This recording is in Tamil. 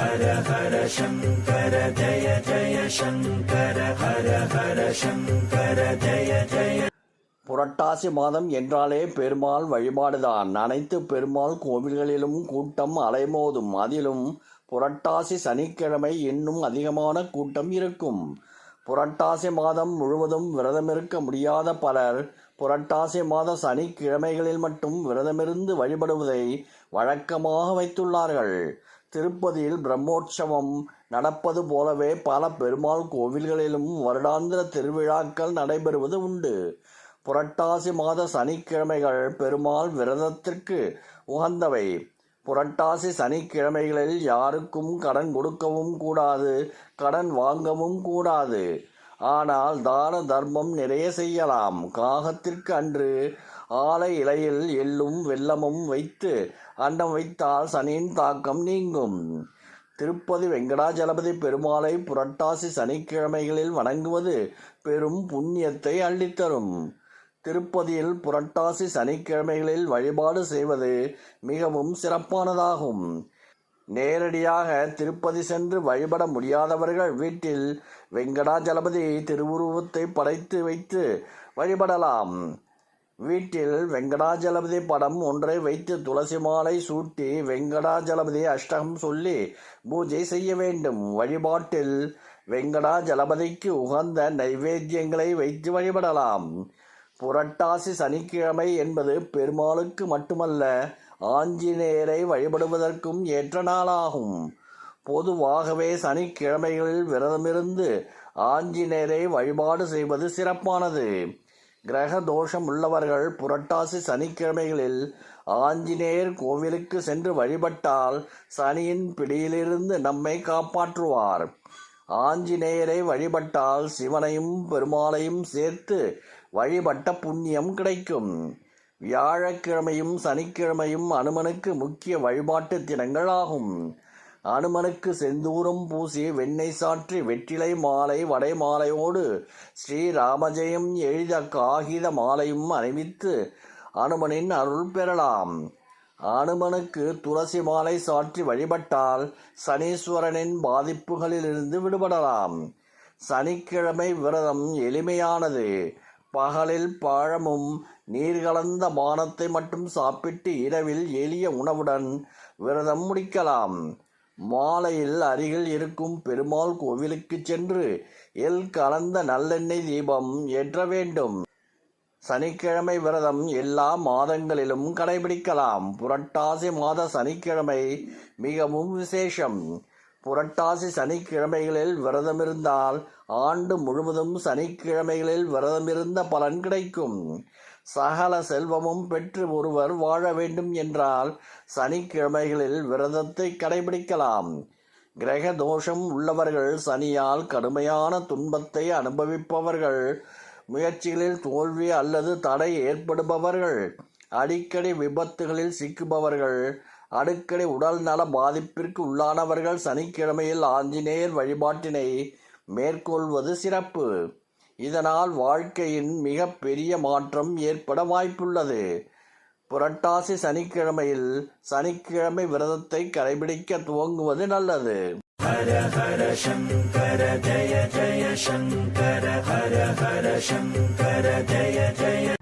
ஹர ஹர சங்கர ஜய ஜய சங்கர ஹர ஹர சங்கர ஜய ஜய. புரட்டாசி மாதம் என்றாலே பெருமாள் வழிபாடுதான். அனைத்து பெருமாள் கோவில்களிலும் கூட்டம் அலைமோதும். அதிலும் புரட்டாசி சனிக்கிழமை இன்னும் அதிகமான கூட்டம் இருக்கும். புரட்டாசி மாதம் முழுவதும் விரதமிருக்க முடியாத பலர் புரட்டாசி மாத சனிக்கிழமைகளில் மட்டும் விரதமிருந்து வழிபடுவதை வழக்கமாக வைத்துள்ளார்கள். திருப்பதியில் பிரம்மோற்சவம் நடப்பது போலவே பல பெருமாள் கோவில்களிலும் வருடாந்திர திருவிழாக்கள் நடைபெறுவது உண்டு. புரட்டாசி மாத சனிக்கிழமைகள் பெருமாள் விரதத்திற்கு உகந்தவை. புரட்டாசி சனிக்கிழமைகளில் யாருக்கும் கடன் கொடுக்கவும் கூடாது கடன் வாங்கவும் கூடாது. ஆனால் தான தர்மம் நிறைய செய்யலாம். காகத்திற்கு அன்று ஆலை இலையில் எள்ளும் வெள்ளமும் வைத்து அண்டம் வைத்தால் சனியின் தாக்கம் நீங்கும். திருப்பதி வெங்கடாஜலபதி பெருமாளை புரட்டாசி சனிக்கிழமைகளில் வணங்குவது பெரும் புண்ணியத்தை அள்ளித்தரும். திருப்பதியில் புரட்டாசி சனிக்கிழமைகளில் வழிபாடு செய்வது மிகவும் சிறப்பானதாகும். நேரடியாக திருப்பதி சென்று வழிபட முடியாதவர்கள் வீட்டில் வெங்கடாஜலபதி திருவுருவத்தை படைத்து வைத்து வழிபடலாம். வீட்டில் வெங்கடாஜலபதி படம் ஒன்றை வைத்து துளசி மாலை சூட்டி வெங்கடாஜலபதி அஷ்டகம் சொல்லி பூஜை செய்ய வேண்டும். வழிபாட்டில் வெங்கடாஜலபதிக்கு உகந்த நைவேத்தியங்களை வைத்து வழிபடலாம். புரட்டாசி சனிக்கிழமை என்பது பெருமாளுக்கு மட்டுமல்ல ஆஞ்சநேயரை வழிபடுவதற்கும் ஏற்ற நாளாகும். பொதுவாகவே சனிக்கிழமைகளில் விரதமிருந்து ஆஞ்சநேயரை வழிபாடு செய்வது சிறப்பானது. கிரக தோஷம் உள்ளவர்கள் புரட்டாசி சனிக்கிழமைகளில் ஆஞ்சநேயர் கோவிலுக்கு சென்று வழிபட்டால் சனியின் பிடியிலிருந்து நம்மை காப்பாற்றுவார். ஆஞ்சநேயரை வழிபட்டால் சிவனையும் பெருமாளையும் சேர்த்து வழிபட்ட புண்ணியம் கிடைக்கும். வியாழக்கிழமையும் சனிக்கிழமையும் அனுமனுக்கு முக்கிய வழிபாட்டு தினங்கள் ஆகும். அனுமனுக்கு செந்தூரம் பூசி வெண்ணெய் சாற்றி வெற்றிலை மாலை வடை மாலையோடு ஸ்ரீராமஜெயம் எழுத காகித மாலையும் அணிவித்து அனுமனின் அருள் பெறலாம். அனுமனுக்கு துளசி மாலை சாற்றி வழிபட்டால் சனீஸ்வரனின் பாதிப்புகளிலிருந்து விடுபடலாம். சனிக்கிழமை விரதம் எளிமையானது. பகலில் பழமும் நீர் கலந்த பானத்தை மட்டும் சாப்பிட்டு இரவில் எளிய உணவுடன் விரதம் முடிக்கலாம். மாலையில் அருகில் இருக்கும் பெருமாள் கோவிலுக்கு சென்று எல் கலந்த நல்லெண்ணெய் தீபம் ஏற்ற வேண்டும். சனிக்கிழமை விரதம் எல்லா மாதங்களிலும் கடைபிடிக்கலாம். புரட்டாசி மாத சனிக்கிழமை மிகவும் விசேஷம். புரட்டாசி சனிக்கிழமைகளில் விரதமிருந்தால் ஆண்டு முழுவதும் சனிக்கிழமைகளில் விரதமிருந்த பலன் கிடைக்கும். சகல செல்வமும் பெற்று ஒருவர் வாழ வேண்டும் என்றால் சனிக்கிழமைகளில் விரதத்தை கடைபிடிக்கலாம். கிரக தோஷம் உள்ளவர்கள் சனியால் கடுமையான துன்பத்தை அனுபவிப்பவர்கள் முயற்சிகளில் தோல்வி அல்லது தடை ஏற்படுபவர்கள் அடிக்கடி விபத்துகளில் சிக்குபவர்கள் அடிக்கடி உடல் நல பாதிப்பிற்கு உள்ளானவர்கள் சனிக்கிழமையில் ஆஞ்சநேயர் வழிபாட்டினை மேற்கொள்வது சிறப்பு. இதனால் வாழ்க்கையின் மிக பெரிய மாற்றம் ஏற்பட வாய்ப்புள்ளது. புரட்டாசி சனிக்கிழமையில் சனிக்கிழமை விரதத்தை கடைபிடிக்க துவங்குவது நல்லது. ஹர ஹர சங்கர ஜய ஜய சங்கர ஹர ஹர சங்கர ஜய ஜய